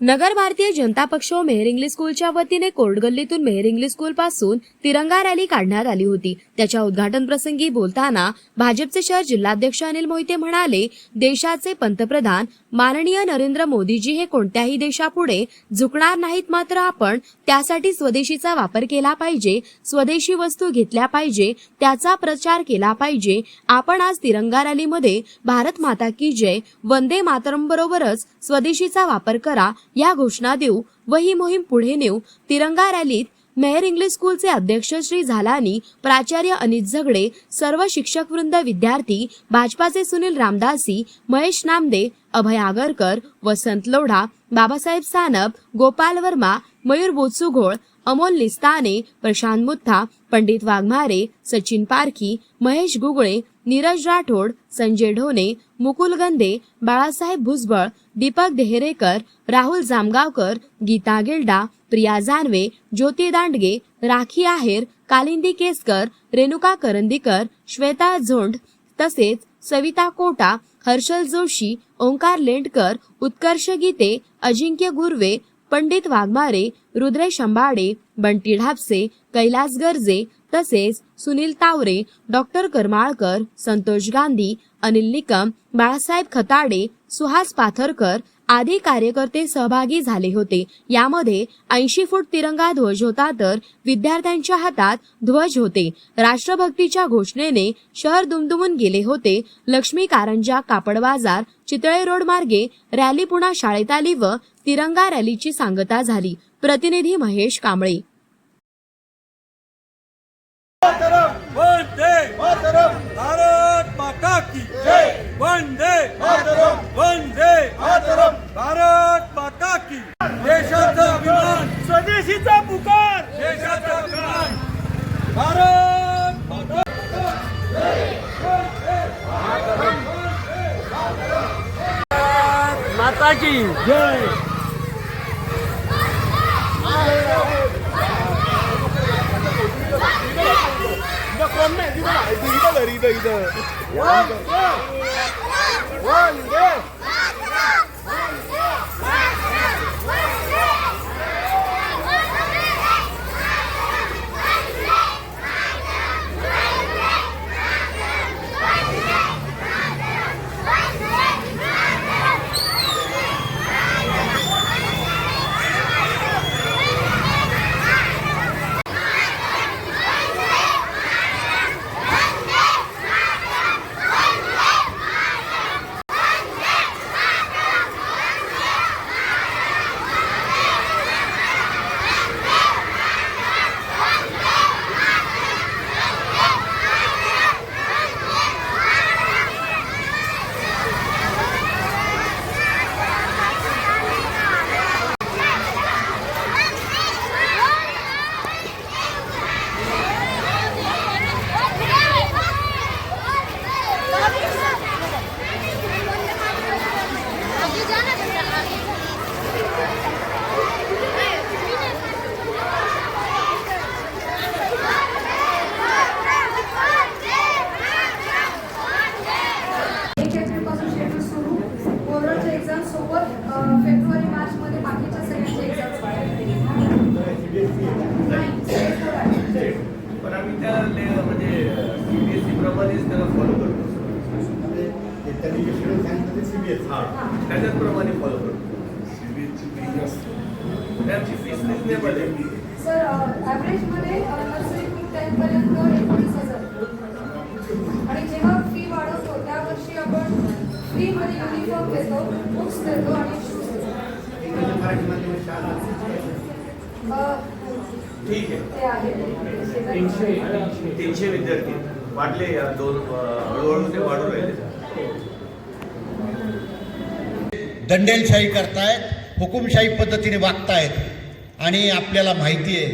नगर भारतीय जनता पक्ष मेहर इंग्लिश स्कूलच्या वतीने कोर्टगल्लीतून मेहर इंग्लिश स्कूल पासून तिरंगा रॅली काढण्यात आली होती. त्याच्या उद्घाटन प्रसंगी बोलताना भाजपचे शहर जिल्हाध्यक्ष अनिल मोहिते म्हणाले देशाचे पंतप्रधान माननीय नरेंद्र मोदीजी हे कोणत्याही देशापुढे झुकणार नाहीत मात्र आपण त्यासाठी स्वदेशीचा वापर केला पाहिजे स्वदेशी वस्तू घेतल्या पाहिजे त्याचा प्रचार केला पाहिजे. आपण आज तिरंगा रॅलीमध्ये भारत माता की जय वंदे मातरम बरोबरच स्वदेशीचा वापर करा या घोषणा देऊ व ही मोहीम पुढे नेऊ. तिरंगा रॅलीत मेहर इंग्लिश स्कूलचे अध्यक्ष श्री झालानी प्राचार्य अनित झगडे सर्व शिक्षक वृंद विद्यार्थी भाजपाचे सुनील रामदासी महेश नामदे अभय आगरकर वसंत लोढा बाबासाहेब सानप गोपाल वर्मा मयूर बोचुघोळ अमोल निस्ताने प्रशांत मुत्था पंडित वाघमारे सचिन पारखी महेश गुगळे नीरज राठोड संजय ढोणे मुकुल गंदे बाळासाहेब भुजबळ दीपक देहरेकर राहुल जामगावकर गीता गिल्डा प्रिया जानवे ज्योती दांडगे राखी आहेर कालिंदी केसकर रेणुका करंदीकर श्वेता झोंड तसेच सविता कोटा हर्षल जोशी ओंकार लेंडकर उत्कर्ष गीते अजिंक्य गुर्वे पंडित वाघमारे रुद्रेश अंबाडे बंटी ढापसे कैलास गर्जे तसेच सुनील तावरे डॉक्टर करमाळकर संतोष गांधी अनिल निकम बाळासाहेब खताडे सुहास पाथरकर आदी कार्यकर्ते सहभागी झाले होते. यामध्ये ऐंशी फूट तिरंगा ध्वज होता तर विद्यार्थ्यांच्या हातात ध्वज होते. राष्ट्रभक्तीच्या घोषणेने शहर दुमदुमून गेले होते. लक्ष्मी कारंजा कापड बाजार चितळे रोड मार्गे रॅली पुन्हा शाळेत आली व तिरंगा रॅलीची सांगता झाली. प्रतिनिधी महेश कांबळे. वंदे मातरम. भारत माता की जय. वंदे मातरम. वंदे मातरम. भारत माता की। देशाचा अभिमान। स्वदेशीचा पुकार। देशाचा अभिमान। भारत माता माता की। जय। एक पण त्या म्हणजे सीबीएसई प्रमाणेच त्याला फॉलो करतो त्यांनी जे शेड्यूल सांगितलं त्याच्याचप्रमाणे फॉलो करतो त्यांची फीस रिजनेबल आहे सर ॲव्हरेजमध्ये नर्सरी टू टेनपर्यंत एकोणीस हजार आणि जेव्हा फी वाढवतो त्या वर्षी आपण फीमध्ये युनिफॉर्म देतो बुक्स देतो आणि शूज देतो ठीक आहे. ते आहे. तीनशे विद्यार्थी. वाढले या दोन हळूहळू ते वाढू राहिले. दंडेलशाही करतायत हुकुमशाही पद्धतीने वागतायत. आणि आपल्याला माहिती आहे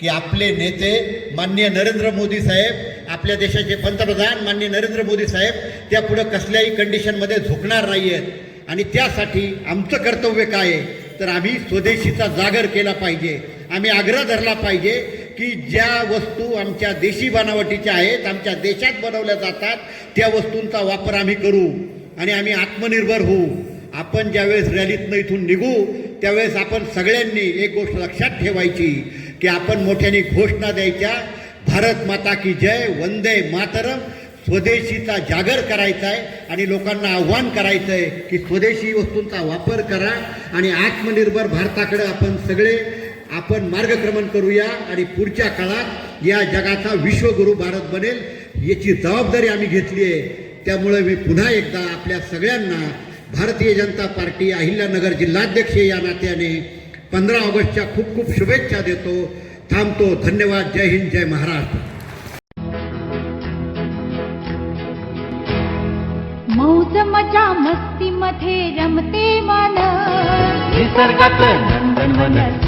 की आपले नेते माननीय नरेंद्र मोदी साहेब आपल्या देशाचे पंतप्रधान माननीय नरेंद्र मोदी साहेब त्या पुढं कसल्याही कंडिशनमध्ये झुकणार नाही आहेत आणि त्यासाठी आमचं कर्तव्य काय आहे? तर आम्ही स्वदेशीचा जागर केला पाहिजे. आम्ही आग्रह धरला पाहिजे की ज्या वस्तू आमच्या देशी बनावटीच्या आहेत आमच्या देशात बनवल्या जातात त्या वस्तूंचा वापर आम्ही करू आणि आम्ही आत्मनिर्भर होऊ. आपण ज्यावेळेस रॅलीतनं इथून निघू त्यावेळेस आपण सगळ्यांनी एक गोष्ट लक्षात ठेवायची की आपण मोठ्याने घोषणा द्यायच्या. भारत माता की जय वंदे मातरम. स्वदेशीचा जागर करायचा आहे आणि लोकांना आव्हान करायचं आहे की स्वदेशी वस्तूंचा वापर करा आणि आत्मनिर्भर भारताकडे आपण सगळे आपण मार्गक्रमण करूया आणि पुढच्या काळात या जगाचा विश्वगुरू भारत बनेल याची जबाबदारी आम्ही घेतली आहे. त्यामुळे मी पुन्हा एकदा आपल्या सगळ्यांना भारतीय जनता पार्टी अहिल्यानगर जिल्हाध्यक्ष या नात्याने पंधरा ऑगस्टच्या खूप खूप शुभेच्छा देतो. थांबतो. धन्यवाद. जय हिंद. जय महाराष्ट्र. मौज मजा मस्ती मध्ये रमते मन निसर्गात नंदनवन.